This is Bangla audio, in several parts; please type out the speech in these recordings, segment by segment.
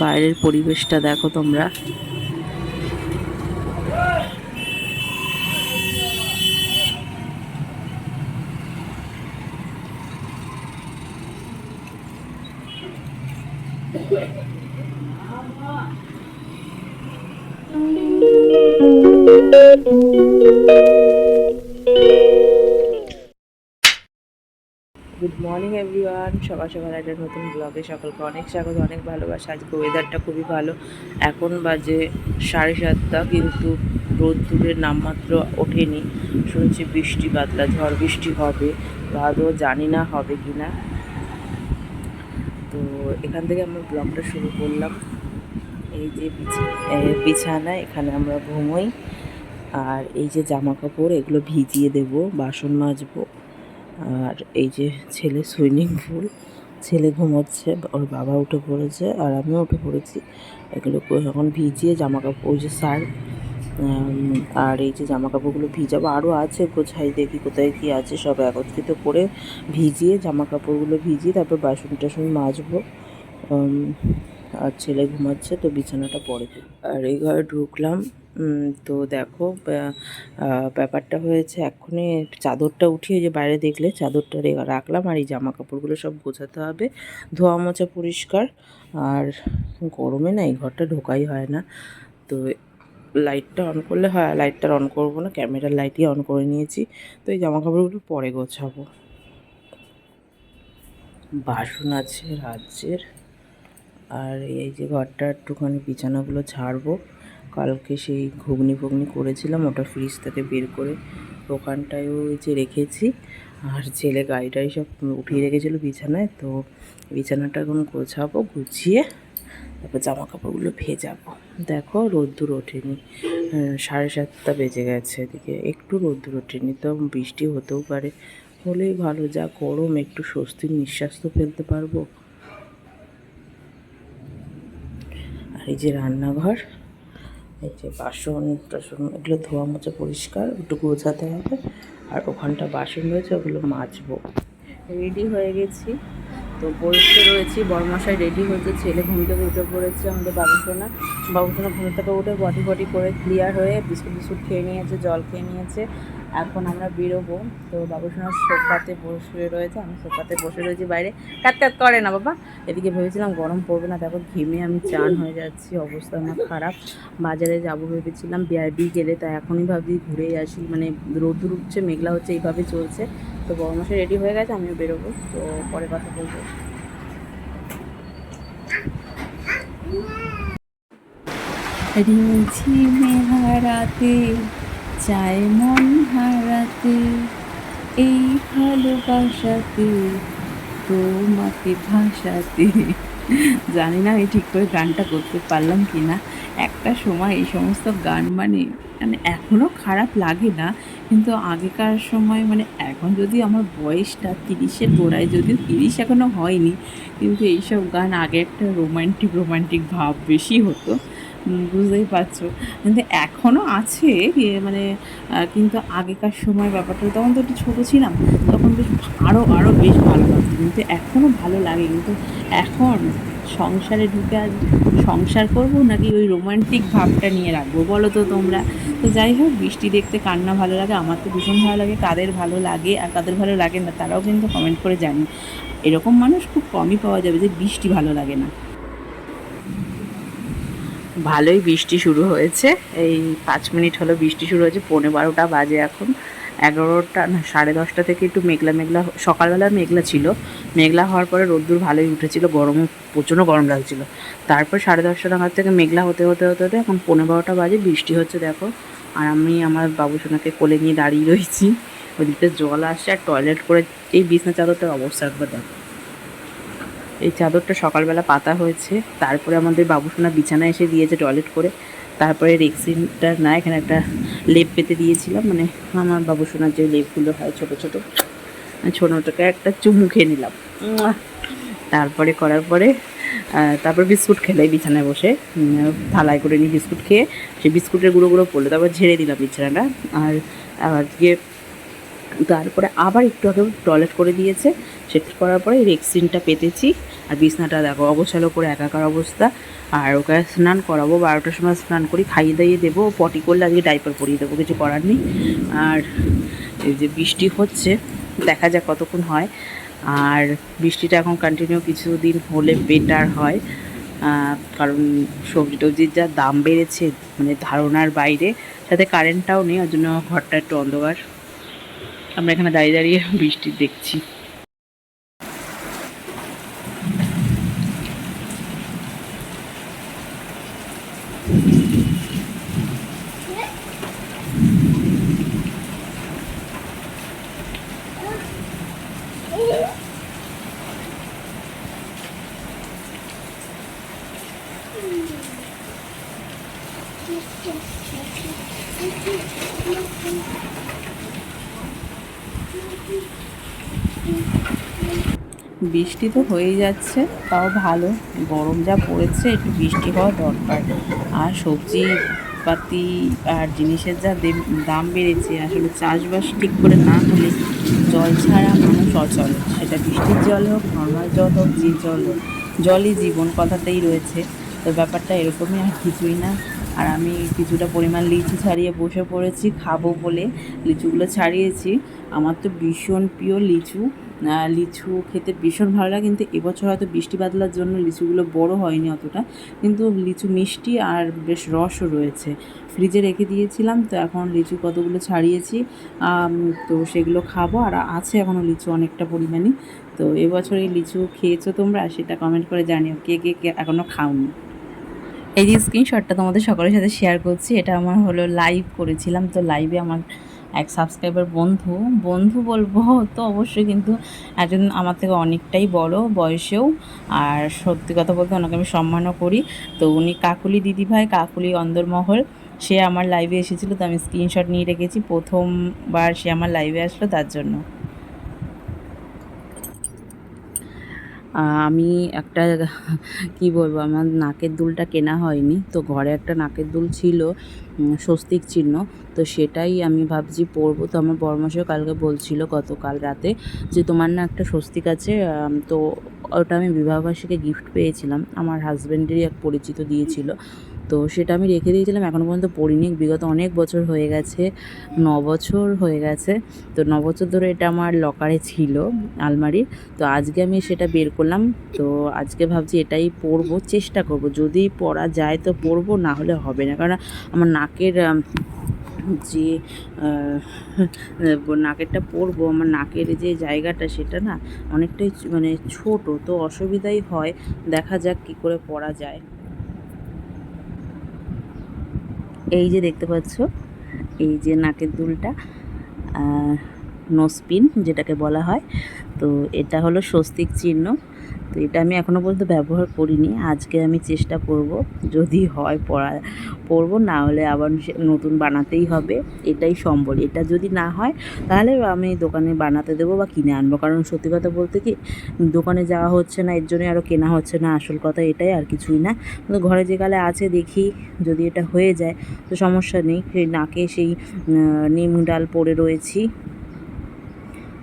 বাইরের পরিবেশটা দেখো তোমরা। গুড মর্নিং এভরিওয়ান সকাল সকাল একটা নতুন ব্লগে সকলকে অনেক স্বাগত, অনেক ভালোবাসা। আজকে ওয়েদারটা খুবই ভালো। এখন বাজে সাড়ে সাতটা, কিন্তু রোদ্দুরের নামমাত্র ওঠেনি। শুনছি বৃষ্টি বাদলা ঝড় বৃষ্টি হবে। আদৌ জানি না হবে কি না। তো এখান থেকে আমরা ব্লগটা শুরু করলাম। এই যে বিছানা, এখানে আমরা ঘুমোই। আর এই যে জামা কাপড় এগুলো ভিজিয়ে দেব, বাসন মাজবো। আর এই যে ছেলে সুইমিং পুল, ছেলে ঘুমোচ্ছে, ওর বাবা উঠে পড়েছে আর আমিও উঠে পড়েছি। এগুলো এখন ভিজিয়ে জামা কাপড় ওই যে শার্ট আর এই যে জামা কাপড়গুলো ভিজাবো, আরও আছে, গোছাই দেখি কোথায় কী আছে, সব একত্রিত করে ভিজিয়ে জামা কাপড়গুলো ভিজিয়ে তারপর বাসন টাসন মাজবো। আর ছেলে ঘুমাচ্ছে, তো বিছানাটা পরে। আর এই ঘরে ঢুকলাম। তো দেখো ব্যাপারটা হয়েছে এক্ষুনি চাদরটা উঠিয়ে যে বাইরে দেখলে চাদরটা রাখলাম আর এই জামা কাপড়গুলো সব গোছাতে হবে। ধোয়া মোছা পরিষ্কার, আর গরমে না এই ঘরটা ঢোকাই হয় না। তো লাইটটা অন করলে হয় লাইটটা অন করব না, ক্যামেরার লাইটই অন করে নিয়েছি। তো এই জামা কাপড়গুলো পরে গোছাবো। বাসন আছে রাজ্যের, আর এই যে ঘরটা একটুখানি বিছানাগুলো ঝাড়বো। কালকে সেই ঘুগনি ফুগনি করেছিলাম, ওটা ফ্রিজ থেকে বের করে দোকানটায়ও ওই যে রেখেছি। আর ছেলে গাড়ি টাড়ি সব উঠিয়ে রেখেছিলো বিছানায়, তো বিছানাটা এখন গোছাবো, গুছিয়ে তারপর জামা কাপড়গুলো ভেজাবো। দেখো রোদ্দুর ওঠেনি সাড়ে সাতটা বেজে গেছে এদিকে। একটু রোদ্দুর ওঠেনি, তো বৃষ্টি হতেও পারে। হলেই ভালো, যা গরম, একটু স্বস্তির নিঃশ্বাস তো ফেলতে পারব। আর এই যে রান্নাঘর এই যে বাসন টাসন, এগুলো ধোয়া মোছা পরিষ্কার একটু গোছাতে হবে। আর ওখানটা বাসন রয়েছে, ওগুলো মাজবো। রেডি হয়ে গেছি। তো পরিষ্কার রয়েছি বড়মশাই রেডি হয়েছে ছেলে ঘুমতে উঠে পড়েছে আমাদের বাবুসোনা। বাবুসোনা ঘুম থেকে উঠে বটি বটি করে ক্লিয়ার হয়ে বিস্কুট বিস্কুট খেয়ে নিয়েছে, জল খেয়ে নিয়েছে। এখন আমরা বেরোবো। তো বাবুসোনা সোফাতে বসে রয়েছে, আমি সোফাতে বসে রয়েছি বাইরে। কাট কাট করে না বাবা। এদিকে ভেবেছিলাম গরম পড়বে না, দেখো ঘেমে আমি চান হয়ে যাচ্ছি, অবস্থা আমার খারাপ। বাজারে যাব ভেবেছিলাম বিআরবি গেলে, তা এখনই ভাবছি ঘুরে আসি। মানে রোদ্দুর উঠছে, মেঘলা হচ্ছে, এইভাবে চলছে। তো বড় মাসে রেডি হয়ে গেছে, আমিও বেরোবো। তো পরে কথা বলব। রিঝিমে হারাতে চায় মন হারাতে, এই ভালোবাসাতে, তোমাকে ভাসাতে। জানি না আমি ঠিক করে গানটা করতে পারলাম কি না একটা সময় এই সমস্ত গান মানে মানে এখনও খারাপ লাগে না, কিন্তু আগেকার সময় মানে এখন যদি আমার বয়সটা তিরিশের গোড়ায় যদিও তিরিশ এখনও হয়নি, কিন্তু এইসব গান আগে একটা রোমান্টিক রোমান্টিক ভাব বেশি হতো। বুঝতেই পারছ। কিন্তু এখনও আছে মানে কিন্তু আগেকার সময় ব্যাপারটা তখন তো একটু ছোটো ছিলাম, তখন বেশ আরও আরও বেশ ভালো লাগতো। কিন্তু এখনও ভালো লাগে। কিন্তু এখন সংসারে ঢুকে আজ সংসার করব নাকি ওই রোমান্টিক ভাবটা নিয়ে রাখব বলো তো তোমরা? তো যাই হোক, বৃষ্টি দেখতে কান্না ভালো লাগে, আমার তো ভীষণ ভালো লাগে, কাদের ভালো লাগে আর কাদের ভালো লাগে না, তারাও কিন্তু কমেন্ট করে জানি এরকম মানুষ খুব কমই পাওয়া যাবে যে বৃষ্টি ভালো লাগে না। ভালোই বৃষ্টি শুরু হয়েছে। এই পাঁচ মিনিট হলো বৃষ্টি শুরু হয়েছে, পৌনে বারোটা বাজে এখন। এগারোটা না, সাড়ে দশটা থেকে একটু মেঘলা মেঘলা, সকালবেলা মেঘলা ছিল। মেঘলা হওয়ার পরে রোদ্দুর ভালোই উঠেছিল, গরমও, প্রচণ্ড গরম লাগছিল। তারপর সাড়ে দশটা নাগাদ থেকে মেঘলা হতে হতে হতে হতে এখন পৌনে বারোটা বাজে, বৃষ্টি হচ্ছে দেখো। আর আমি আমার বাবুসোনাকে কোলে নিয়ে দাঁড়িয়ে রয়েছি। ওদিকতে জল আসছে আর টয়লেট করে এই বিছনা চাদরটার অবস্থা একবার দেখো। এই চাদরটা সকালবেলা পাতা হয়েছে। তারপরে আমাদের বাবুসোনা বিছানায় এসে দিয়েছে টয়লেট করে। তারপরে রেক্সিনটা না, এখানে একটা লেপ পেতে দিয়েছিলাম। মানে আমার বাবুসোনার যে লেপগুলো হয় ছোটো ছোটো ছোটোটাকে একটা চুমু খেয়ে নিলাম। তারপরে করার পরে তারপর বিস্কুট খেলে বিছানায় বসে। থালায় করে নিয়ে বিস্কুট খেয়ে, সেই বিস্কুটের গুঁড়ো গুঁড়ো পড়ল তারপর ঝেড়ে দিলাম বিছানাটা। আর আজকে তারপরে আবার একটু আগে টয়লেট করে দিয়েছে। সেটা করার পরে রেক্সিনটা পেতেছি। আর বিছনাটা দেখো, অগোছালো করে একাকার অবস্থা। আর ওকে স্নান করাবো, বারোটার সময় স্নান করি, খাইয়ে দাইয়ে দেবো। পটি করলে আজকে ডাইপার পরিয়ে দেবো, কিছু করার নেই। আর এই যে বৃষ্টি হচ্ছে, দেখা যাক কতক্ষণ হয়। আর বৃষ্টিটা এখন কন্টিনিউ কিছুদিন হলে বেটার হয়। কারণ সবজি টবজির যা দাম বেড়েছে মানে ধারণার বাইরে সাথে কারেন্টটাও নেই, ওর জন্য ঘরটা একটু অন্ধকার। আমরা এখানে দাঁড়িয়ে দাঁড়িয়ে বৃষ্টি দেখছি। বৃষ্টি তো হয়েই যাচ্ছে, তাও ভালো। গরম যা পড়েছে, একটু বৃষ্টি হওয়া দরকার। আর সবজি পাতি আর জিনিসের যা দাম বেড়েছে, আসলে চাষবাস ঠিক করে না হলে জল ছাড়া মানুষ অচল। সেটা বৃষ্টির জল হোক, নর্মাল জল হোক, যে জল হোক, জলই জীবন কথাতেই রয়েছে। তো ব্যাপারটা এরকমই আর কিছুই না। আর আমি কিছুটা পরিমাণ লিচু ছাড়িয়ে বসে পড়েছি, খাব বলে। লিচুগুলো ছাড়িয়েছি। আমার তো ভীষণ প্রিয় লিচু। লিচু খেতে ভীষণ ভালো লাগে, কিন্তু এবছর হয়তো বৃষ্টি বাদলার জন্য লিচুগুলো বড় হয়নি অতটা, কিন্তু লিচু মিষ্টি আর বেশ রসও রয়েছে। ফ্রিজে রেখে দিয়েছিলাম, তো এখন লিচু কতগুলো ছাড়িয়েছি তো সেগুলো খাব, আর আছে এখনও লিচু অনেকটা পরিমাণে তো এবছর এই লিচু খেয়েছো তোমরা? সেটা কমেন্ট করে জানিও, কে কে কে এখনও খাওনি। এই যে স্ক্রিনশটটা তোমাদের সকলের সাথে শেয়ার করছি, এটা আমার হলো লাইভ করেছিলাম, তো লাইভে আমার এক সাবস্ক্রাইবার বন্ধু বন্ধু বলব তো অবশ্যই কিন্তু একজন আমার থেকে অনেকটাই বড় বয়সেও আর সত্যি কথা বলতে ওনাকে আমি সম্মানও করি। তো উনি কাকুলি দিদিভাই কাকুলি অন্দরমহল, সে আমার লাইভে এসেছিল, তো আমি স্ক্রিনশট নিয়ে রেখেছি, প্রথমবার সে আমার লাইভে আসলো তার জন্য। আমি একটা, কি বলব, আমার নাকের দুলটা কেনা হয়নি। তো ঘরে একটা নাকের দুল ছিল স্বস্তিক চিহ্ন। তো সেটাই আমি ভাবছি পরবো। তো আমার বরমাসেও কালকে বলছিল গতকাল রাতে যে, তোমার না একটা স্বস্তিক আছে। তো ওটা আমি বিবাহবাসীকে গিফট পেয়েছিলাম। আমার হাজব্যান্ডেরই এক পরিচিত দিয়েছিল। তো সেটা আমি রেখে দিয়েছিলাম। এখনও পর্যন্ত পড়িনি। বিগত অনেক বছর হয়ে গেছে ন বছর হয়ে গেছে। তো ন বছর ধরে এটা আমার লকারে ছিল, আলমারির। তো আজকে আমি সেটা বের করলাম। তো আজকে ভাবছি এটাই পরবো, চেষ্টা করব। যদি পরা যায় তো পরবো, না হলে হবে না। কারণ আমার নাকের যে নাকেরটা পরবো, আমার নাকের যে জায়গাটা সেটা না অনেকটাই মানে ছোট। তো অসুবিধাই হয়। দেখা যাক কী করে পরা যায়। এই যে দেখতে পাচ্ছ, এই যে নাকের দুলটা নোসপিন যেটাকে বলা হয়। তো এটা হলো স্বস্তিক চিহ্ন। তো এটা আমি এখনও পর্যন্ত ব্যবহার করিনি। আজকে আমি চেষ্টা করব, যদি হয় পড়া পরবো না হলে আবার নতুন বানাতেই হবে। এটাই সম্বল। এটা যদি না হয়, তাহলে আমি দোকানে বানাতে দেবো বা কিনে আনব। কারণ সত্যি কথা বলতে কি, দোকানে যাওয়া হচ্ছে না, এর জন্যই আরও কেনা হচ্ছে না, আসল কথা এটাই আর কিছুই না। কিন্তু ঘরে যে কালে আছে দেখি, যদি এটা হয়ে যায়, তো সমস্যা নেই। সেই নাকে সেই নিম ডাল পড়ে রয়েছি।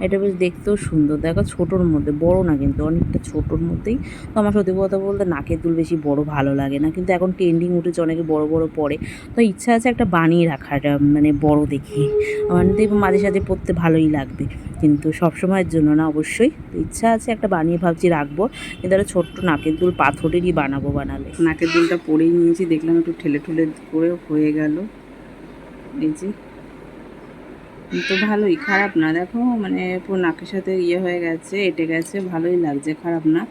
এটা বেশ দেখতেও সুন্দর। দেখো ছোটোর মধ্যে, বড় না কিন্তু, অনেকটা ছোটোর মধ্যেই। তো আমার সত্যি কথা বলতে নাকের দুল বেশি বড় ভালো লাগে না। কিন্তু এখন ট্রেন্ডিং উঠেছে, অনেকে বড় বড় পরে। তো ইচ্ছা আছে একটা বানিয়ে রাখার মানে বড় দেখে। আমার দেখব মাঝে সাঝে পরতে ভালোই লাগবে। কিন্তু সব সময়ের জন্য না, অবশ্যই। ইচ্ছা আছে একটা বানিয়ে ভাবছি রাখব। কিন্তু একটা ছোট্ট নাকের দুল পাথরেরই বানাবো বানালে। নাকের দুলটা পরেই নিয়েছি, দেখলাম একটু ঠেলে ঠেলে করে হয়ে গেল। এই যে তো ভালোই, খারাপ না। দেখো মানে পুরো নাকের সাথে ইয়ে হয়ে গেছে, এটে গেছে, ভালোই লাগছে, খারাপ না।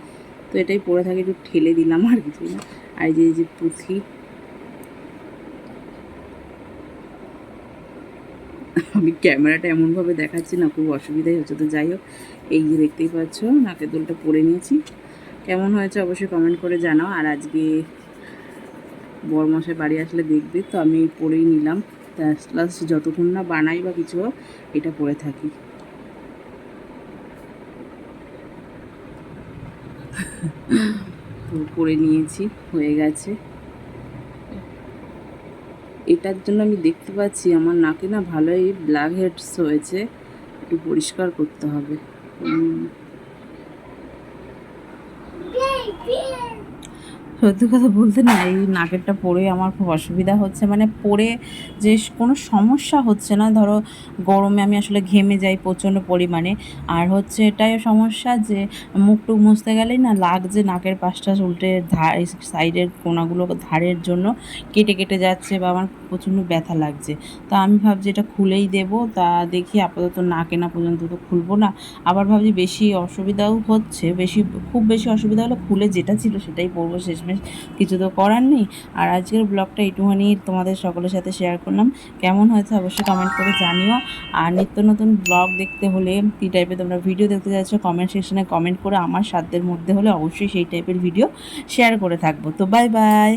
তো এটাই পরে থাকে, একটু ঠেলে দিলাম আর কিছু না আর যে যে পুঁথি। আমি ক্যামেরাটা এমনভাবে দেখাচ্ছি না, খুব অসুবিধাই হচ্ছে। তো যাই হোক, এই যে দেখতেই পাচ্ছ, নাকের দুলটা পরে নিয়েছি। কেমন হয়েছে অবশ্যই কমেন্ট করে জানাও। আর আজকে বরমশাই বাড়ি আসলে দেখবে, তো আমি পরেই নিলাম। প্লাস যতক্ষণ না বানাই বা কিছু এটা পরে থাকি। পরে নিয়েছি, হয়ে গেছে। এটার জন্য আমি দেখতে পাচ্ছি আমার নাকে না ভালোই ব্ল্যাক হেডস হয়েছে, একটু পরিষ্কার করতে হবে। সত্যি কথা বলতে না, এই নাকেরটা পরে আমার খুব অসুবিধা হচ্ছে। মানে পরে যে কোনো সমস্যা হচ্ছে না, ধরো গরমে আমি আসলে ঘেমে যাই প্রচণ্ড পরিমাণে। আর হচ্ছে এটাই সমস্যা যে মুখ টুক মুছতে গেলেই না লাগছে নাকের পাশটা উল্টে ধার সাইডের কোনাগুলো ধারের জন্য কেটে কেটে যাচ্ছে বা আমার প্রচণ্ড ব্যথা লাগছে। তা আমি ভাবছি এটা খুলেই দেবো, তা দেখি আপাতত না কেনা পর্যন্ত তো খুলবো না। আবার ভাবছি বেশি অসুবিধাও হচ্ছে, বেশি, খুব বেশি অসুবিধা হলে খুলে যেটা ছিল সেটাই পরবো শেষমেশ। কিছু তো করার নেই। আর আজকের ব্লগটা এটুখানি তোমাদের সকলের সাথে শেয়ার করলাম। কেমন হয়েছে অবশ্যই কমেন্ট করে জানিও। আর নিত্য নতুন ব্লগ দেখতে হলে কী টাইপের তোমরা ভিডিও দেখতে চাইছো কমেন্ট সেকশনে কমেন্ট করে আমার সাধ্যের মধ্যে হলে অবশ্যই সেই টাইপের ভিডিও শেয়ার করে থাকব। তো বাই বাই